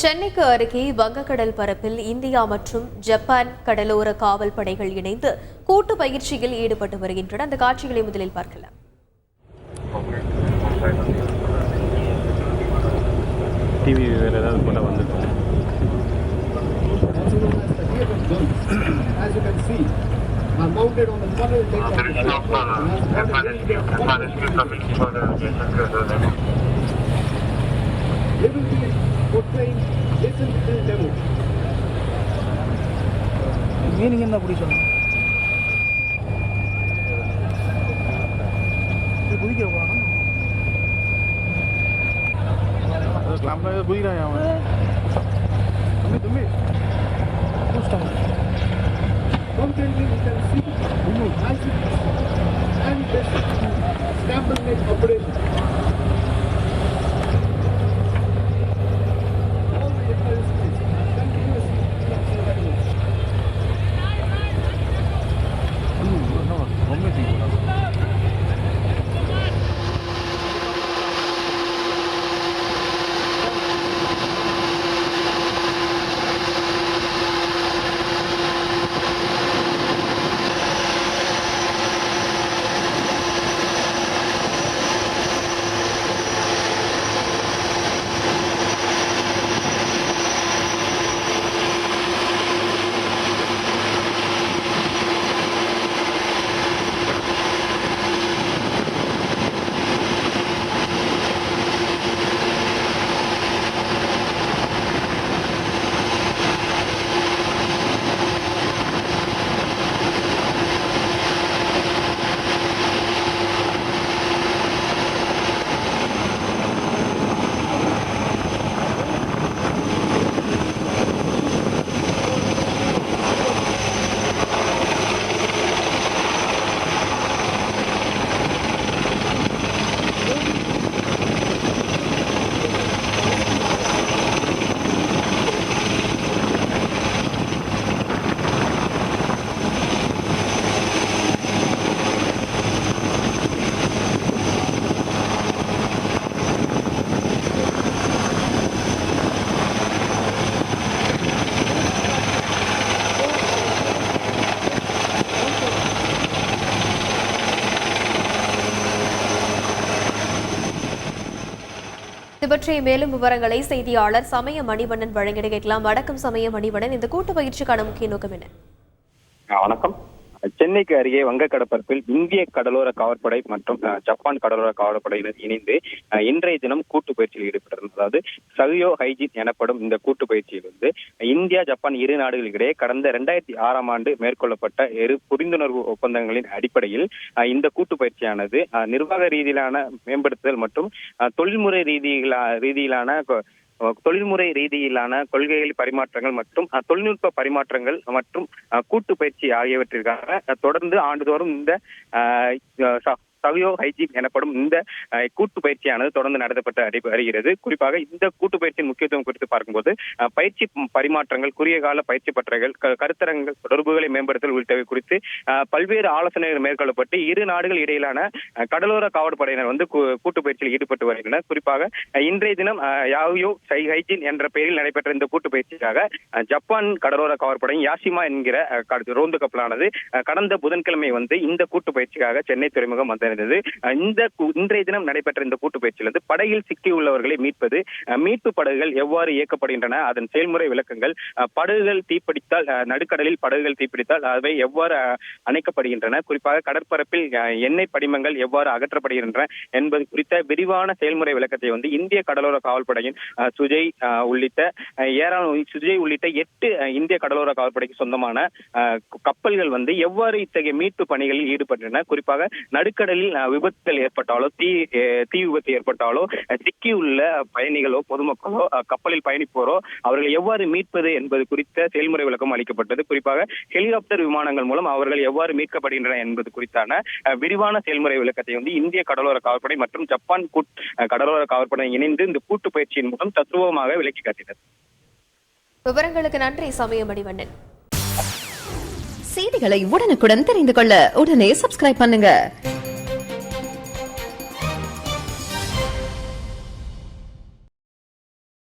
சென்னைக்கு அருகே வங்கக்கடல் பரப்பில் இந்தியா மற்றும் ஜப்பான் கடலோர காவல் படைகள் இணைந்து கூட்டு பயிற்சியில் ஈடுபட்டு வருகின்றன. அந்த காட்சிகளை முதலில் பார்க்கலாம். டிவி வேறு ஏதாவது போட்டால் வந்துருக்கோம் As you portraying this in this demo. Meaning என்ன அப்படி சொன்னோம் குதிக்க போகணும் நம்ம குதிக்கிறான் அவன் இது பற்றிய மேலும் விவரங்களை செய்தியாளர் சமய மணிவண்ணன் வழங்கிட கேட்கலாம். வணக்கம் சமய மணிவண்ணன் இந்த கூட்டு பயிற்சிக்கான முக்கிய நோக்கம் என்ன? வணக்கம். சென்னைக்கு அருகே வங்கக்கடற்பரப்பில் இந்திய கடலோர காவற்படை மற்றும் ஜப்பான் கடலோர காவற்படையினர் இணைந்து அஹ், இன்றைய தினம் கூட்டு பயிற்சியில் ஈடுபட்டிருந்தது. அதாவது சகியோ ஹைஜின் எனப்படும் இந்த கூட்டு பயிற்சியில் வந்து இந்தியா ஜப்பான் இரு நாடுகளுக்கிடையே கடந்த இரண்டாயிரத்தி ஆறாம் ஆண்டு மேற்கொள்ளப்பட்ட இரு புரிந்துணர்வு ஒப்பந்தங்களின் அடிப்படையில் அஹ், இந்த கூட்டு பயிற்சியானது அஹ், நிர்வாக ரீதியிலான மேம்படுத்துதல் மற்றும் அஹ், தொழில்முறை ரீதியிலா ரீதியிலான தொழில்முறை ரீதியிலான கொள்கைகள் பரிமாற்றங்கள் மற்றும் தொழில்நுட்ப பரிமாற்றங்கள் மற்றும் கூட்டு பயிற்சி ஆகியவற்றிற்காக தொடர்ந்து ஆண்டுதோறும் இந்த சவியோ ஹைஜீப் எனப்படும் இந்த கூட்டு பயிற்சியானது தொடர்ந்து நடத்தப்பட்டு அடி- வருகிறது குறிப்பாக இந்த கூட்டு பயிற்சியின் முக்கியத்துவம் குறித்து பார்க்கும்போது பயிற்சி பரிமாற்றங்கள் குறுகிய கால பயிற்சி பற்றைகள் க- கருத்தரங்கள் தொடர்புகளை மேம்படுத்தல் உள்ளிட்டவை குறித்து பல்வேறு ஆலோசனைகள் மேற்கொள்ளப்பட்டு இரு நாடுகள் இடையிலான கடலோர காவல்படையினர் வந்து கூட்டு பயிற்சியில் ஈடுபட்டு வருகின்றனர். குறிப்பாக இன்றைய தினம் யாவியோ சை ஹைஜின் என்ற பெயரில் நடைபெற்ற இந்த கூட்டு பயிற்சிக்காக ஜப்பான் கடலோர காவற்படை யாசிமா என்கிற ரோந்து கப்பலானது அஹ், கடந்த புதன்கிழமை வந்து இந்த கூட்டு பயிற்சிக்காக சென்னை துறைமுகம் வந்திருந்தது அஹ், இந்த இன்றைய தினம் நடைபெற்ற இந்த கூட்டு பயிற்சியில் வந்து படகில் சிக்கியுள்ளவர்களை மீட்பது மீட்பு படகுகள் எவ்வாறு இயக்கப்படுகின்றன அதன் செயல்முறை விளக்கங்கள் படகுகள் தீப்பிடித்தால் நடுக்கடலில் படகுகள் தீப்பிடித்தால் அவை எவ்வாறு அணைக்கப்படுகின்றன குறிப்பாக கடற்பரப்பில் எண்ணெய் படிமங்கள் எவ்வாறு அகற்றப்படுகின்றன என்பது குறித்த விரிவான செயல்முறை விளக்கத்தை வந்து இந்திய கடலோர காவல்படையின் சுஜய் உள்ளிட்ட ஏராளம் சுஜய் உள்ளிட்ட எட்டு இந்திய கடலோர காவல்படைக்கு சொந்தமான கப்பல்கள் வந்து எவ்வாறு இத்தகைய மீட்பு பணிகளில் ஈடுபட்டன குறிப்பாக நடுக்கடலில் அஹ், விபத்துகள் ஏற்பட்டாலோ தீ தீ விபத்து ஏற்பட்டாலோ அஹ், சிக்கியுள்ள பயணிகளோ பொதுமக்களோ கப்பலில் பயணிப்போரோ அவர்களை எவ்வாறு மீட்பது என்பது குறித்த செயல்முறை விளக்கம் அளிக்கப்பட்டது. குறிப்பாக ஹெலிகாப்டர் விமானங்கள் மூலம் அவர்கள் எவ்வாறு மீட்கப்படுகின்றன என்பது குறித்தான விரிவான செயல்முறை விளக்கத்தை வந்து இந்திய கடலோர காவற்படை மற்றும் ஜப்பான் கடலோர காவற்படை இணைந்து இந்த கூட்டு பயிற்சியின் மூலம் தத்துவமாக விளக்கி காட்டினர். விவரங்களுக்கு நன்றி சமய மணிவண்ணன் செய்திகளை உடனுக்குடன் தெரிந்து கொள்ள உடனே சப்ஸ்கிரைப் பண்ணுங்க.